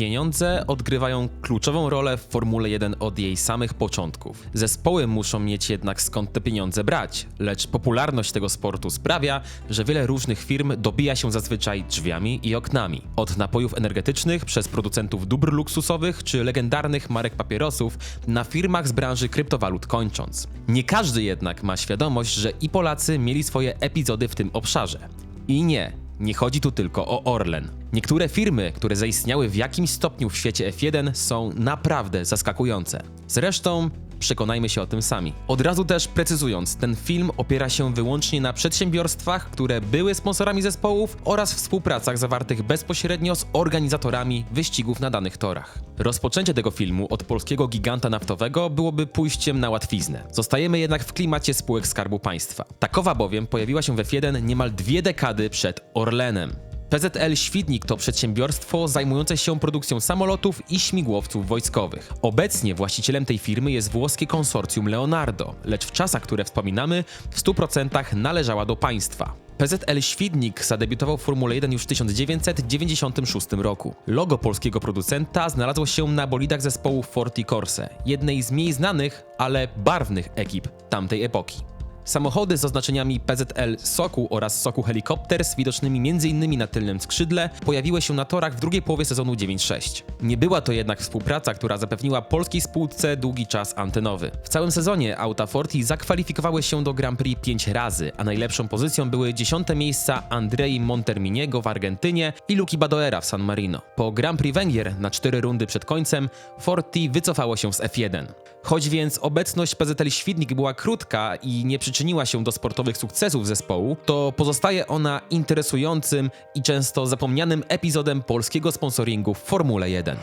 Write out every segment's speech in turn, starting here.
pieniądze odgrywają kluczową rolę w Formule 1 od jej samych początków. Zespoły muszą mieć jednak skąd te pieniądze brać, lecz popularność tego sportu sprawia, że wiele różnych firm dobija się zazwyczaj drzwiami i oknami. Od napojów energetycznych przez producentów dóbr luksusowych czy legendarnych marek papierosów na firmach z branży kryptowalut kończąc. Nie każdy jednak ma świadomość, że i Polacy mieli swoje epizody w tym obszarze. I nie, nie chodzi tu tylko o Orlen. Niektóre firmy, które zaistniały w jakimś stopniu w świecie F1 są naprawdę zaskakujące. Zresztą przekonajmy się o tym sami. Od razu też precyzując, ten film opiera się wyłącznie na przedsiębiorstwach, które były sponsorami zespołów oraz współpracach zawartych bezpośrednio z organizatorami wyścigów na danych torach. Rozpoczęcie tego filmu od polskiego giganta naftowego byłoby pójściem na łatwiznę. Zostajemy jednak w klimacie spółek Skarbu Państwa. Takowa bowiem pojawiła się w F1 niemal dwie dekady przed Orlenem. PZL Świdnik to przedsiębiorstwo zajmujące się produkcją samolotów i śmigłowców wojskowych. Obecnie właścicielem tej firmy jest włoskie konsorcjum Leonardo, lecz w czasach, które wspominamy, w 100% należała do państwa. PZL Świdnik zadebiutował w Formule 1 już w 1996 roku. Logo polskiego producenta znalazło się na bolidach zespołu Forti Corse, jednej z mniej znanych, ale barwnych ekip tamtej epoki. Samochody z oznaczeniami PZL Soku oraz Soku Helicopters, widocznymi m.in. na tylnym skrzydle, pojawiły się na torach w drugiej połowie sezonu 9.6. Nie była to jednak współpraca, która zapewniła polskiej spółce długi czas antenowy. W całym sezonie auta Forti zakwalifikowały się do Grand Prix 5 razy, a najlepszą pozycją były dziesiąte miejsca Andrei Monterminiego w Argentynie i Luki Badoera w San Marino. Po Grand Prix Węgier na 4 rundy przed końcem Forti wycofało się z F1. Choć więc obecność PZL Świdnik była krótka i nie przyczyniła się do sportowych sukcesów zespołu, to pozostaje ona interesującym i często zapomnianym epizodem polskiego sponsoringu w Formule 1.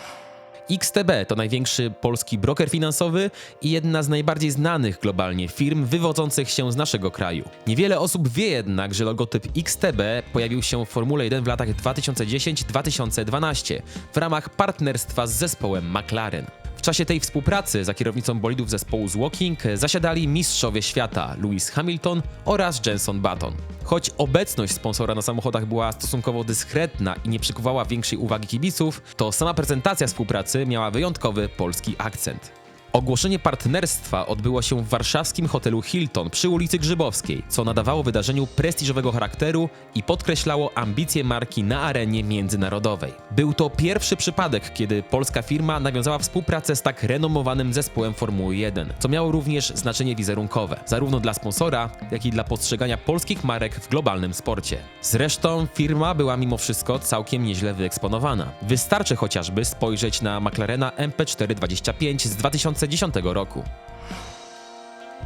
XTB to największy polski broker finansowy i jedna z najbardziej znanych globalnie firm wywodzących się z naszego kraju. Niewiele osób wie jednak, że logotyp XTB pojawił się w Formule 1 w latach 2010-2012 w ramach partnerstwa z zespołem McLaren. Czasie tej współpracy za kierownicą bolidów zespołu z Walking zasiadali mistrzowie świata Lewis Hamilton oraz Jenson Button. Choć obecność sponsora na samochodach była stosunkowo dyskretna i nie przykuwała większej uwagi kibiców, to sama prezentacja współpracy miała wyjątkowy polski akcent. Ogłoszenie partnerstwa odbyło się w warszawskim hotelu Hilton przy ulicy Grzybowskiej, co nadawało wydarzeniu prestiżowego charakteru i podkreślało ambicje marki na arenie międzynarodowej. Był to pierwszy przypadek, kiedy polska firma nawiązała współpracę z tak renomowanym zespołem Formuły 1, co miało również znaczenie wizerunkowe, zarówno dla sponsora, jak i dla postrzegania polskich marek w globalnym sporcie. Zresztą firma była mimo wszystko całkiem nieźle wyeksponowana. Wystarczy chociażby spojrzeć na McLarena MP425 z 2000 2010 roku.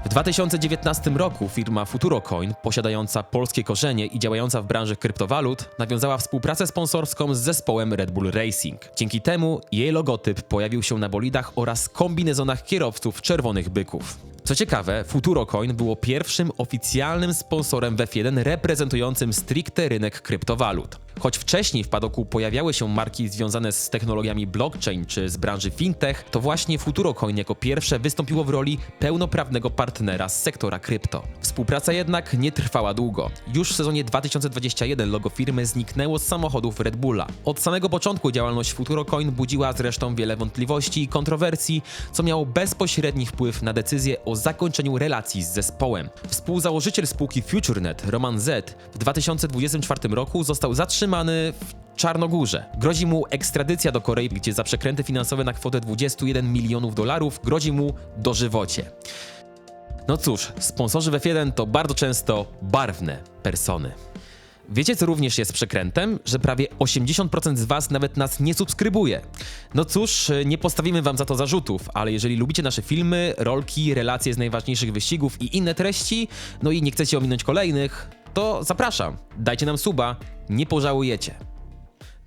W 2019 roku firma Futurocoin, posiadająca polskie korzenie i działająca w branży kryptowalut, nawiązała współpracę sponsorską z zespołem Red Bull Racing. Dzięki temu jej logotyp pojawił się na bolidach oraz kombinezonach kierowców czerwonych byków. Co ciekawe, Futurocoin było pierwszym oficjalnym sponsorem w F1 reprezentującym stricte rynek kryptowalut. Choć wcześniej w padoku pojawiały się marki związane z technologiami blockchain czy z branży fintech, to właśnie Futurocoin jako pierwsze wystąpiło w roli pełnoprawnego partnera z sektora krypto. Współpraca jednak nie trwała długo. Już w sezonie 2021 logo firmy zniknęło z samochodów Red Bulla. Od samego początku działalność Futurocoin budziła zresztą wiele wątpliwości i kontrowersji, co miało bezpośredni wpływ na decyzję o zakończeniu relacji z zespołem. Współzałożyciel spółki FutureNet, Roman Z, w 2024 roku został zatrzymany w Czarnogórze. Grozi mu ekstradycja do Korei, gdzie za przekręty finansowe na kwotę 21 milionów dolarów grozi mu dożywocie. No cóż, sponsorzy w F1 to bardzo często barwne persony. Wiecie, co również jest przekrętem? Że prawie 80% z Was nawet nas nie subskrybuje. No cóż, nie postawimy Wam za to zarzutów, ale jeżeli lubicie nasze filmy, rolki, relacje z najważniejszych wyścigów i inne treści, no i nie chcecie ominąć kolejnych, to zapraszam, dajcie nam suba, nie pożałujecie.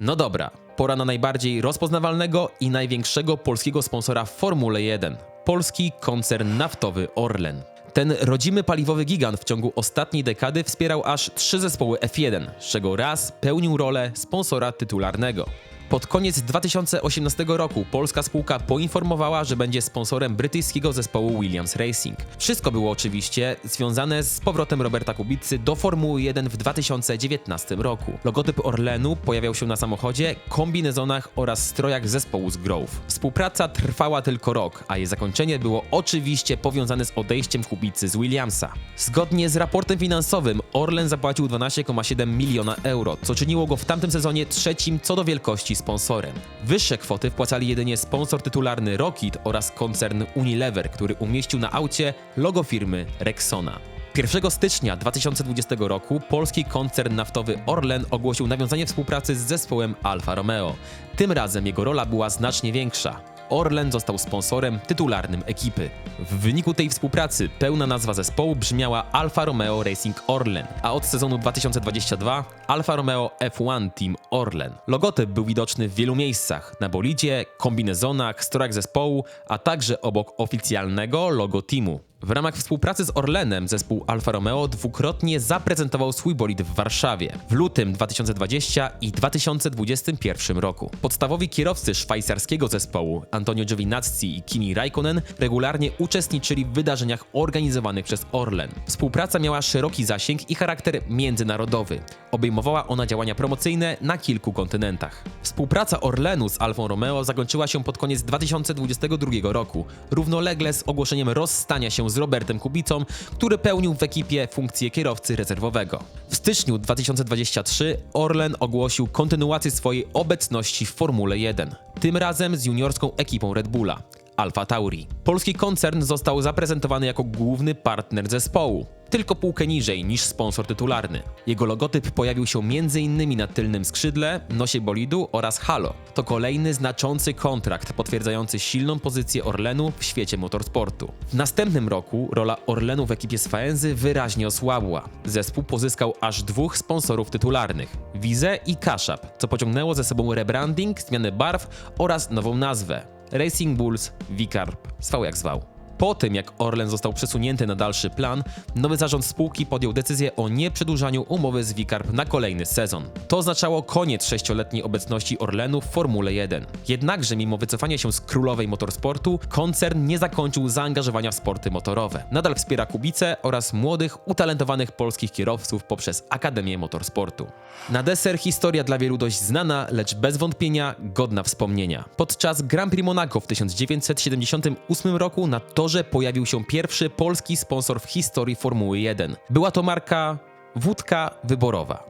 No dobra, pora na najbardziej rozpoznawalnego i największego polskiego sponsora w Formule 1 polski koncern naftowy Orlen. Ten rodzimy paliwowy gigant w ciągu ostatniej dekady wspierał aż trzy zespoły F1, z czego raz pełnił rolę sponsora tytularnego. Pod koniec 2018 roku polska spółka poinformowała, że będzie sponsorem brytyjskiego zespołu Williams Racing. Wszystko było oczywiście związane z powrotem Roberta Kubicy do Formuły 1 w 2019 roku. Logotyp Orlenu pojawiał się na samochodzie, kombinezonach oraz strojach zespołu z Grove. Współpraca trwała tylko rok, a jej zakończenie było oczywiście powiązane z odejściem Kubicy z Williamsa. Zgodnie z raportem finansowym Orlen zapłacił 12,7 miliona euro, co czyniło go w tamtym sezonie trzecim co do wielkości sponsorem. Wyższe kwoty wpłacali jedynie sponsor tytularny Rockit oraz koncern Unilever, który umieścił na aucie logo firmy Rexona. 1 stycznia 2020 roku polski koncern naftowy Orlen ogłosił nawiązanie współpracy z zespołem Alfa Romeo. Tym razem jego rola była znacznie większa. Orlen został sponsorem tytularnym ekipy. W wyniku tej współpracy pełna nazwa zespołu brzmiała Alfa Romeo Racing Orlen, a od sezonu 2022 Alfa Romeo F1 Team Orlen. Logotyp był widoczny w wielu miejscach, na bolidzie, kombinezonach, strojach zespołu, a także obok oficjalnego logo teamu. W ramach współpracy z Orlenem zespół Alfa Romeo dwukrotnie zaprezentował swój bolid w Warszawie w lutym 2020 i 2021 roku. Podstawowi kierowcy szwajcarskiego zespołu Antonio Giovinazzi i Kimi Raikkonen regularnie uczestniczyli w wydarzeniach organizowanych przez Orlen. Współpraca miała szeroki zasięg i charakter międzynarodowy. Obejmowała ona działania promocyjne na kilku kontynentach. Współpraca Orlenu z Alfą Romeo zakończyła się pod koniec 2022 roku, równolegle z ogłoszeniem rozstania się Robertem Kubicą, który pełnił w ekipie funkcję kierowcy rezerwowego. W styczniu 2023 Orlen ogłosił kontynuację swojej obecności w Formule 1, tym razem z juniorską ekipą Red Bulla. Alfa Tauri. Polski koncern został zaprezentowany jako główny partner zespołu, tylko półkę niżej niż sponsor tytularny. Jego logotyp pojawił się m.in. na tylnym skrzydle, nosie bolidu oraz halo. To kolejny znaczący kontrakt potwierdzający silną pozycję Orlenu w świecie motorsportu. W następnym roku rola Orlenu w ekipie Sfaenzy wyraźnie osłabła. Zespół pozyskał aż dwóch sponsorów tytularnych, Wize i Kaszap, co pociągnęło ze sobą rebranding, zmianę barw oraz nową nazwę. Racing Bulls Vicarb, zwał jak zwał. Po tym, jak Orlen został przesunięty na dalszy plan, nowy zarząd spółki podjął decyzję o nieprzedłużaniu umowy z Vicarb na kolejny sezon. To oznaczało koniec sześcioletniej obecności Orlenu w Formule 1. Jednakże mimo wycofania się z królowej motorsportu, koncern nie zakończył zaangażowania w sporty motorowe. Nadal wspiera Kubicę oraz młodych, utalentowanych polskich kierowców poprzez Akademię Motorsportu. Na deser historia dla wielu dość znana, lecz bez wątpienia godna wspomnienia. Podczas Grand Prix Monaco w 1978 roku na torze pojawił się pierwszy polski sponsor w historii Formuły 1. Była to marka Wódka Wyborowa.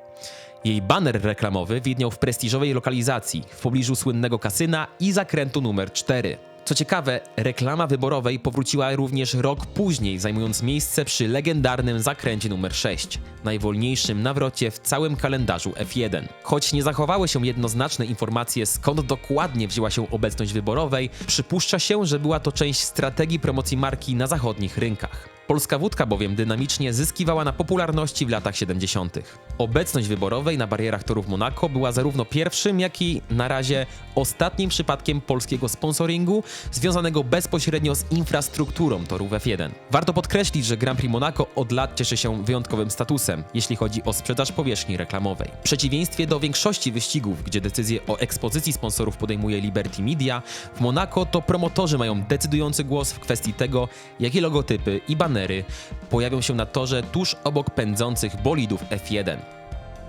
Jej baner reklamowy widniał w prestiżowej lokalizacji, w pobliżu słynnego kasyna i zakrętu numer 4. Co ciekawe, reklama wyborowej powróciła również rok później, zajmując miejsce przy legendarnym zakręcie numer 6, najwolniejszym nawrocie w całym kalendarzu F1. Choć nie zachowały się jednoznaczne informacje skąd dokładnie wzięła się obecność wyborowej, przypuszcza się, że była to część strategii promocji marki na zachodnich rynkach. Polska wódka bowiem dynamicznie zyskiwała na popularności w latach 70. Obecność wyborowej na barierach torów Monaco była zarówno pierwszym, jak i na razie ostatnim przypadkiem polskiego sponsoringu związanego bezpośrednio z infrastrukturą torów F1. Warto podkreślić, że Grand Prix Monaco od lat cieszy się wyjątkowym statusem, jeśli chodzi o sprzedaż powierzchni reklamowej. W przeciwieństwie do większości wyścigów, gdzie decyzję o ekspozycji sponsorów podejmuje Liberty Media, w Monaco to promotorzy mają decydujący głos w kwestii tego, jakie logotypy i banery pojawią się na torze tuż obok pędzących bolidów F1.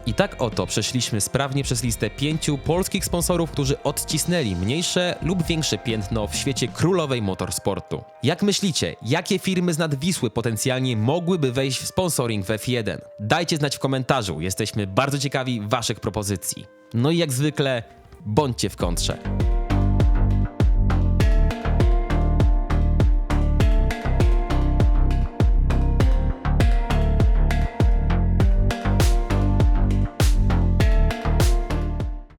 I tak oto przeszliśmy sprawnie przez listę pięciu polskich sponsorów, którzy odcisnęli mniejsze lub większe piętno w świecie królowej motorsportu. Jak myślicie, jakie firmy z nad Wisły potencjalnie mogłyby wejść w sponsoring w F1? Dajcie znać w komentarzu, jesteśmy bardzo ciekawi Waszych propozycji. No i jak zwykle, bądźcie w kontrze.